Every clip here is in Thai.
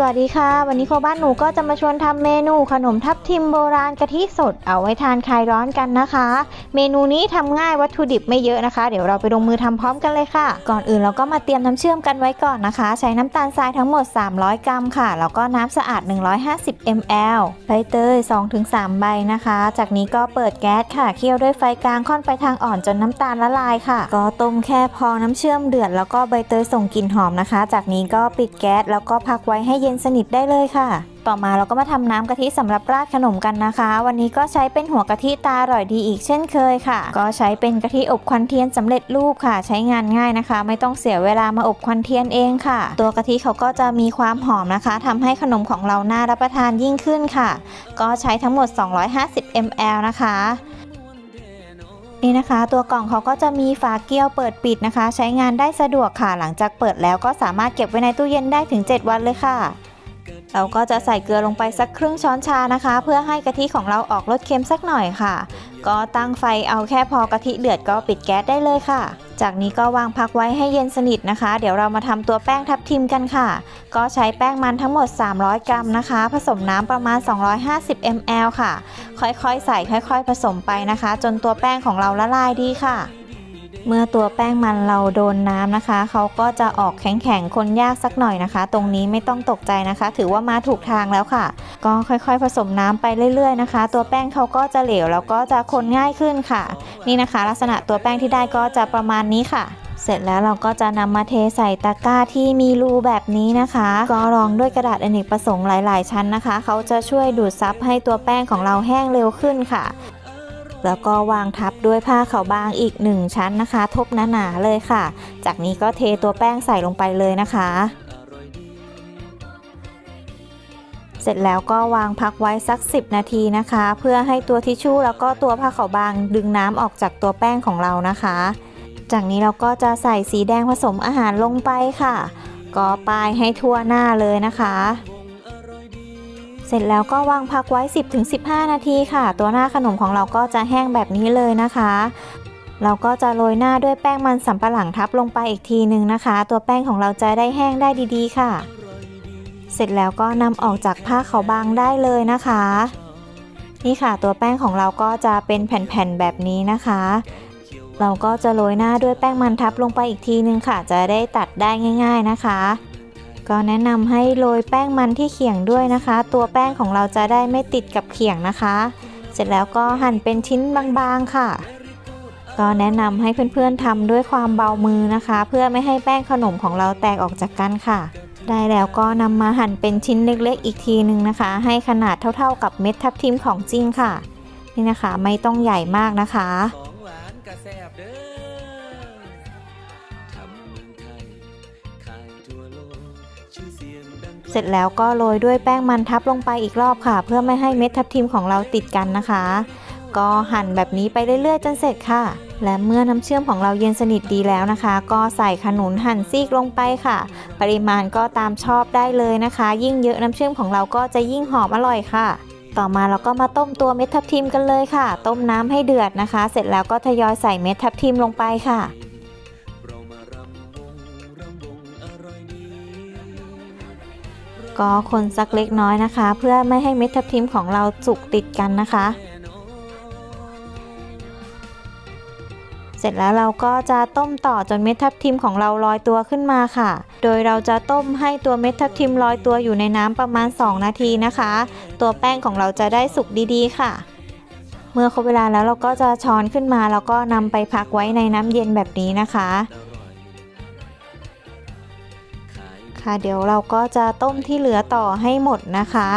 สวัสดีค่ะ วันนี้โคบ้านหนูก็จะมาชวนทำเมนูขนมทับทิมโบราณกะทิสดเอาไว้ทานคลายร้อนกันนะคะ เมนูนี้ทำง่ายวัตถุดิบไม่เยอะนะคะ เดี๋ยวเราไปลงมือทำพร้อมกันเลยค่ะ ก่อนอื่นเราก็มาเตรียมน้ำเชื่อมกันไว้ก่อนนะคะ ใช้น้ำตาลทรายทั้งหมด 300 กรัมค่ะ แล้วก็น้ำสะอาด 150 ml ใบเตย 2-3 ใบนะคะ จากนี้ก็เปิดแก๊สค่ะ เคี่ยวด้วยไฟกลางค่อนไปทางอ่อนจนน้ำตาลละลายค่ะ ก็ต้มแค่พอน้ำเชื่อมเดือดแล้วก็ใบเตยส่งกลิ่นหอมนะคะ จากนี้ก็ปิดแก๊สแล้วก็พักไว้ให้เย็นสนิทได้เลยค่ะ ต่อมาเราก็มาทำน้ำกะทิสำหรับราดขนมกันนะคะ วันนี้ก็ใช้เป็นหัวกะทิตาอร่อยดีอีกเช่นเคยค่ะ ก็ใช้เป็นกะทิอบควันเทียนสำเร็จรูปค่ะ ใช้งานง่ายนะคะ ไม่ต้องเสียเวลามาอบควันเทียนเองค่ะ ตัวกะทิเขาก็จะมีความหอมนะคะทำให้ขนมของเราน่ารับประทานยิ่งขึ้นค่ะ ก็ใช้ทั้งหมด 250 ml นะคะนี่นะคะ ตัวกล่องเขาก็จะมีฝาเกี้ยวเปิดปิดนะคะ ใช้งานได้สะดวกค่ะ หลังจากเปิดแล้วก็สามารถเก็บไว้ในตู้เย็นได้ถึง 7 วันเลยค่ะ เราก็จะใส่เกลือลงไปสักครึ่งช้อนชานะคะ เพื่อให้กะทิของเราออกรสเค็มสักหน่อยค่ะ ก็ตั้งไฟเอาแค่พอกะทิเดือดก็ปิดแก๊สได้เลยค่ะ จากนี้ก็วางพักไว้ให้เย็นสนิทนะคะ เดี๋ยวเรามาทำตัวแป้งทับทิมกันค่ะ ก็ใช้แป้งมันทั้งหมด 300 กรัมนะคะ ผสมน้ำประมาณ 250 ml ค่ะ ค่อยๆ ใส่ค่อย ๆ ผสมไปนะคะ จนตัวแป้งของเราละลายดีค่ะ เมื่อตัวแป้งมันเราโดนน้ำนะคะ เขาก็จะออกแข็งๆ คนยากสักหน่อยนะคะ ตรงนี้ไม่ต้องตกใจนะคะ ถือว่ามาถูกทางแล้วค่ะ ก็ค่อยๆ ผสมน้ำไปเรื่อยๆนะคะ ตัวแป้งเขาก็จะเหลวแล้วก็จะคนง่ายขึ้นค่ะ นี่นะคะ ลักษณะตัวแป้งที่ได้ก็จะประมาณนี้ค่ะเสร็จแล้วเราก็จะนำมาเทใส่ตะกร้าที่มีรูแบบนี้นะคะ ก็รองด้วยกระดาษอเนกประสงค์หลาย ๆ ชั้นนะคะ เขาจะช่วยดูดซับให้ตัวแป้งของเราแห้งเร็วขึ้นค่ะ แล้วก็วางทับด้วยผ้าขาวบางอีก 1 ชั้นนะคะ ทบหนาๆเลยค่ะ จากนี้ก็เทตัวแป้งใส่ลงไปเลยนะคะ เสร็จแล้วก็วางพักไว้สัก 10 นาทีนะคะ เพื่อให้ตัวทิชชู่แล้วก็ตัวผ้าขาวบางดึงน้ำออกจากตัวแป้งของเรานะคะ จากนี้เราก็จะใส่สีแดงผสมอาหารลงไปค่ะ ก็ป้ายให้ทั่วหน้าเลยนะคะ เสร็จแล้วก็วางพักไว้ 10-15 นาทีค่ะ ตัวหน้าขนมของเราก็จะแห้งแบบนี้เลยนะคะ เราก็จะโรยหน้าด้วยแป้งมันสำปะหลังทับลงไปอีกทีหนึ่งนะคะ ตัวแป้งของเราจะได้แห้งได้ดีๆ ค่ะ เสร็จแล้วก็นำออกจากผ้าขาวบางได้เลยนะคะ นี่ค่ะตัวแป้งของเราก็จะเป็นแผ่นๆแบบนี้นะคะ เราก็จะโรยหน้าด้วยแป้งมันทับลงไปอีกทีนึงค่ะ จะได้ตัดได้ง่าย ๆนะคะ ก็แนะนำให้โรยแป้งมันที่เขียงด้วยนะคะ ตัวแป้งของเราจะได้ไม่ติดกับเขียงนะคะ เสร็จแล้วก็หั่นเป็นชิ้นบางๆค่ะ ก็แนะนำให้เพื่อนๆทำด้วยความเบามือนะคะ เพื่อไม่ให้แป้งขนมของเราแตกออกจากกันค่ะ ได้แล้วก็นำมาหั่นเป็นชิ้นเล็กๆ อีกทีนึงนะคะ ให้ขนาดเท่าๆกับเม็ดทับทิมของจริงค่ะ นี่นะคะไม่ต้องใหญ่มากนะคะ เสร็จแล้วก็โรยด้วยแป้งมันทับลงไปอีกรอบค่ะ เพื่อไม่ให้เม็ดทับทิมของเราติดกันนะคะ ก็หั่นแบบนี้ไปเรื่อยๆจนเสร็จค่ะ และเมื่อน้ำเชื่อมของเราเย็นสนิทดีแล้วนะคะ ก็ใส่ขนุนหั่นซีกลงไปค่ะ ปริมาณก็ตามชอบได้เลยนะคะ ยิ่งเยอะน้ำเชื่อมของเราก็จะยิ่งหอมอร่อยค่ะ ต่อมาเราก็มาต้มตัวเม็ดทับทิมกันเลยค่ะ ต้มน้ำให้เดือดนะคะ เสร็จแล้วก็ทยอยใส่เม็ดทับทิมลงไปค่ะ ก็คนสักเล็กน้อยนะคะ เพื่อไม่ให้เม็ดทับทิมของเราสุกติดกันนะคะ เสร็จแล้วเราก็จะต้มต่อจนเม็ดทับทิมของเราลอยตัวขึ้นมาค่ะ โดยเราจะต้มให้ตัวเม็ดทับทิมลอยตัวอยู่ในน้ำประมาณ 2 นาทีนะคะ ตัวแป้งของเราจะได้สุกดีๆค่ะเมื่อครบเวลาแล้วเราก็จะช้อนขึ้นมาแล้วก็นำไปพักไว้ในน้ำเย็นแบบนี้นะคะ เดี๋ยวเราก็จะต้มที่เหลือต่อให้หมดนะคะ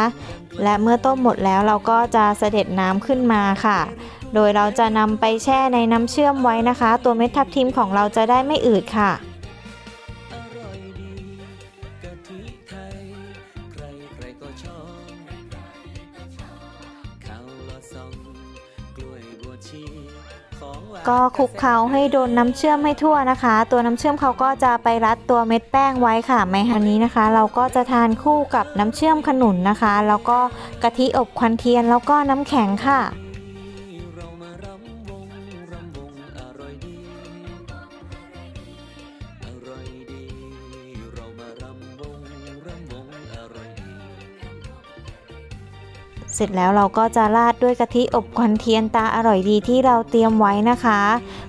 และเมื่อต้มหมดแล้วเราก็จะเสด็จน้ำขึ้นมาค่ะ โดยเราจะนำไปแช่ในน้ำเชื่อมไว้นะคะ ตัวเม็ดทับทิมของเราจะได้ไม่อืดค่ะ ก็คลุกเคล้าให้โดนน้ำเชื่อมให้ทั่วนะคะ ตัวน้ำเชื่อมเขาก็จะไปรัดตัวเม็ดแป้งไว้ค่ะไม่ให้วันนี้นะคะ เราก็จะทานคู่กับน้ำเชื่อมขนุนนะคะ แล้วก็กะทิอบควันเทียนแล้วก็น้ำแข็งค่ะ เสร็จแล้วเราก็จะราดด้วยกะทิอบควันเทียนตาอร่อยดีที่เราเตรียมไว้นะคะ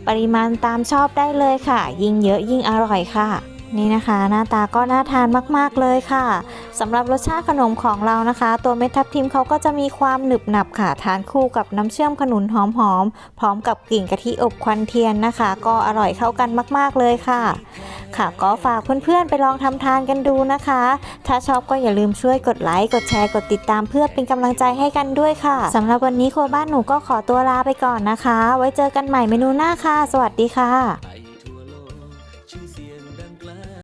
ปริมาณตามชอบได้เลยค่ะ ยิ่งเยอะยิ่งอร่อยค่ะ นี่นะคะหน้าตาก็น่าทานมากๆเลยค่ะสำหรับรสชาติขนมของเรานะคะ ตัวเม็ดทับทิมเขาก็จะมีความหนึบหนับค่ะ ทานคู่กับน้ำเชื่อมขนุนหอมๆพร้อมกับกลิ่นกะทิอบควันเทียนนะคะ ก็อร่อยเข้ากันมากๆเลยค่ะ ค่ะก็ฝากเพื่อนๆไปลองทำทานกันดูนะคะ ถ้าชอบก็อย่าลืมช่วยกดไลค์กดแชร์กดติดตามเพื่อเป็นกำลังใจให้กันด้วยค่ะสำหรับวันนี้ครัวบ้านหนูก็ขอตัวลาไปก่อนนะคะ ไว้เจอกันใหม่เมนูหน้าค่ะ สวัสดีค่ะ